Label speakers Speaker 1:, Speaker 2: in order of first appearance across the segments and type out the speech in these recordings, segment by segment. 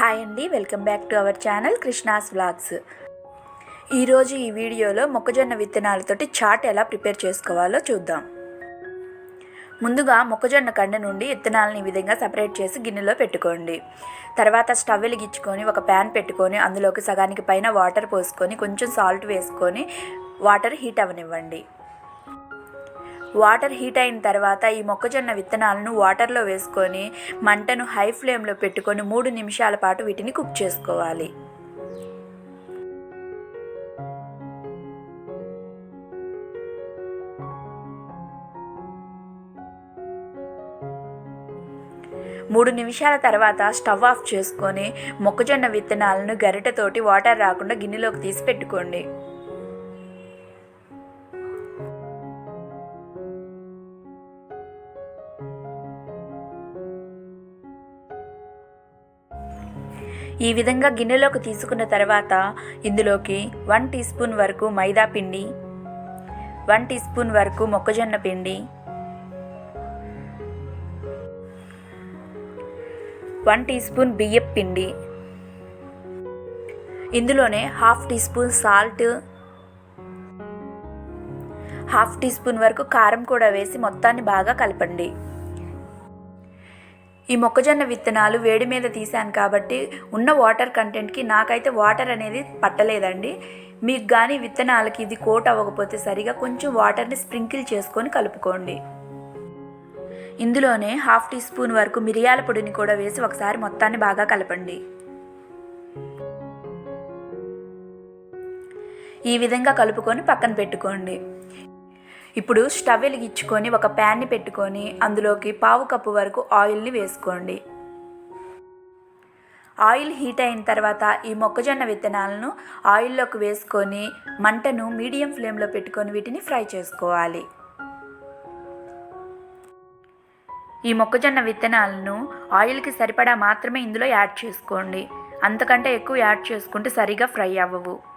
Speaker 1: Hi అండి welcome back to our channel Krishna's vlogs. ఈరోజు ఈ వీడియోలో మొక్కజొన్న విత్తనాలతోటి చాట్ ఎలా ప్రిపేర్ చేసుకోవాలో చూద్దాం. ముందుగా మొక్కజొన్న కండ నుండి విత్తనాలను ఈ విధంగా సపరేట్ చేసి గిన్నెలో పెట్టుకోండి. తర్వాత స్టవ్ వెలిగించుకొని ఒక ప్యాన్ పెట్టుకొని అందులోకి సగానికి పైన వాటర్ పోసుకొని కొంచెం సాల్ట్ వేసుకొని వాటర్ హీట్ అవ్వనివ్వండి. వాటర్ హీట్ అయిన తర్వాత ఈ మొక్కజొన్న విత్తనాలను వాటర్లో వేసుకొని మంటను హై ఫ్లేమ్లో పెట్టుకొని మూడు నిమిషాల పాటు వీటిని కుక్ చేసుకోవాలి. మూడు నిమిషాల తర్వాత స్టవ్ ఆఫ్ చేసుకొని మొక్కజొన్న విత్తనాలను గరిటెతోటి వాటర్ రాకుండా గిన్నెలోకి తీసి పెట్టుకోండి. ఈ విధంగా గిన్నెలోకి తీసుకున్న తర్వాత ఇందులోకి వన్ టీ స్పూన్ వరకు మైదా పిండి వన్ టీ స్పూన్ వరకు మొక్కజొన్న పిండి వన్ టీ స్పూన్ బియ్యం పిండి. ఇందులోనే half teaspoon salt half teaspoon వరకు కారం కూడా వేసి మొత్తాన్ని బాగా కలపండి. ఈ మొక్కజొన్న విత్తనాలు వేడి మీద తీసాను కాబట్టి ఉన్న వాటర్ కంటెంట్కి నాకైతే వాటర్ అనేది పట్టలేదండి. మీకు కానీ విత్తనాలకి ఇది కోట్ అవ్వకపోతే సరిగా కొంచెం వాటర్ని స్ప్రింకిల్ చేసుకొని కలుపుకోండి. ఇందులోనే హాఫ్ టీ స్పూన్ వరకు మిరియాల పొడిని కూడా వేసి ఒకసారి మొత్తాన్ని బాగా కలపండి. ఈ విధంగా కలుపుకొని పక్కన పెట్టుకోండి. ఇప్పుడు స్టవ్ వెలిగించుకొని ఒక ప్యాన్ని పెట్టుకొని అందులోకి పావు కప్పు వరకు ఆయిల్ని వేసుకోండి. ఆయిల్ హీట్ అయిన తర్వాత ఈ మొక్కజొన్న విత్తనాలను ఆయిల్లోకి వేసుకొని మంటను మీడియం ఫ్లేమ్లో పెట్టుకొని వీటిని ఫ్రై చేసుకోవాలి. ఈ మొక్కజొన్న విత్తనాలను ఆయిల్కి సరిపడా మాత్రమే ఇందులో యాడ్ చేసుకోండి. అంతకంటే ఎక్కువ యాడ్ చేసుకుంటే సరిగా ఫ్రై అవ్వవు.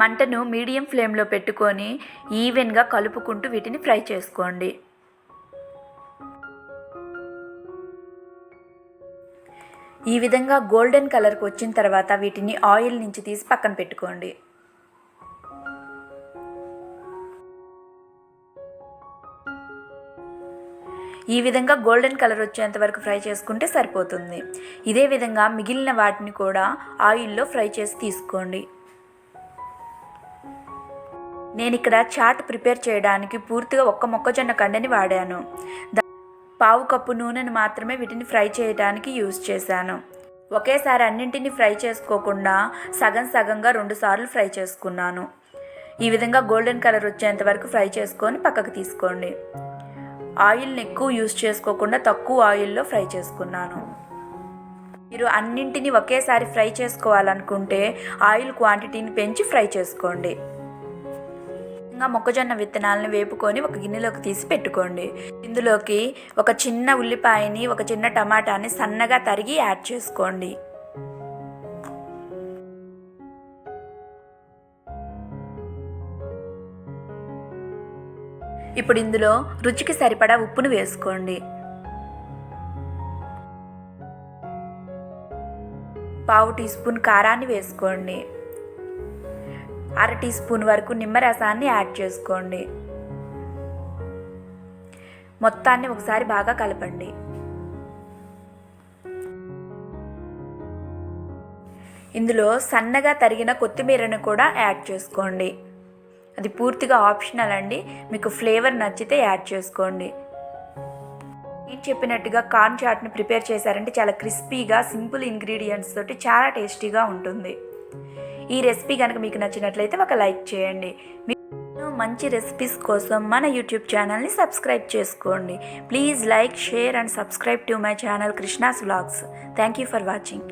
Speaker 1: మంటను మీడియం ఫ్లేమ్లో పెట్టుకొని ఈవెన్గా కలుపుకుంటూ వీటిని ఫ్రై చేసుకోండి. ఈ విధంగా గోల్డెన్ కలర్కి వచ్చిన తర్వాత వీటిని ఆయిల్ నుంచి తీసి పక్కన పెట్టుకోండి. ఈ విధంగా గోల్డెన్ కలర్ వచ్చేంత వరకు ఫ్రై చేసుకుంటే సరిపోతుంది. ఇదే విధంగా మిగిలిన వాటిని కూడా ఆయిల్లో ఫ్రై చేసి తీసుకోండి. నేను ఇక్కడ చాట్ ప్రిపేర్ చేయడానికి పూర్తిగా ఒక్క మొక్కజొన్న కండని వాడాను. పావు కప్పు నూనెను మాత్రమే వీటిని ఫ్రై చేయడానికి యూజ్ చేశాను. ఒకేసారి అన్నింటిని ఫ్రై చేసుకోకుండా సగం సగంగా రెండుసార్లు ఫ్రై చేసుకున్నాను. ఈ విధంగా గోల్డెన్ కలర్ వచ్చేంత వరకు ఫ్రై చేసుకొని పక్కకు తీసుకోండి. ఆయిల్ని ఎక్కువ యూజ్ చేసుకోకుండా తక్కువ ఆయిల్లో ఫ్రై చేసుకున్నాను. మీరు అన్నింటినీ ఒకేసారి ఫ్రై చేసుకోవాలనుకుంటే ఆయిల్ క్వాంటిటీని పెంచి ఫ్రై చేసుకోండి. ఇంకా మొక్కజొన్న విత్తనాలను వేపుకొని ఒక గిన్నెలోకి తీసి పెట్టుకోండి. ఇందులోకి ఒక చిన్న ఉల్లిపాయని ఒక చిన్న టమాటాని సన్నగా తరిగి యాడ్ చేసుకోండి. ఇప్పుడు ఇందులో రుచికి సరిపడా ఉప్పును వేసుకోండి. పావు టీ స్పూన్ కారాన్ని వేసుకోండి. అర టీ స్పూన్ వరకు నిమ్మరసాన్ని యాడ్ చేసుకోండి. మొత్తాన్ని ఒకసారి బాగా కలపండి. ఇందులో సన్నగా తరిగిన కొత్తిమీరను కూడా యాడ్ చేసుకోండి. అది పూర్తిగా ఆప్షనల్ అండి. మీకు ఫ్లేవర్ నచ్చితే యాడ్ చేసుకోండి. నేను చెప్పినట్టుగా కార్న్ చాట్ని ప్రిపేర్ చేశారంటే చాలా క్రిస్పీగా సింపుల్ ఇంగ్రీడియంట్స్ తోటి చాలా టేస్టీగా ఉంటుంది. ఈ రెసిపీ కనుక మీకు నచ్చినట్లయితే ఒక లైక్ చేయండి. మీరు మంచి రెసిపీస్ కోసం మన యూట్యూబ్ ఛానల్ని సబ్స్క్రైబ్ చేసుకోండి. Please like share and subscribe to my channel Krishna's vlogs. Thank you for watching.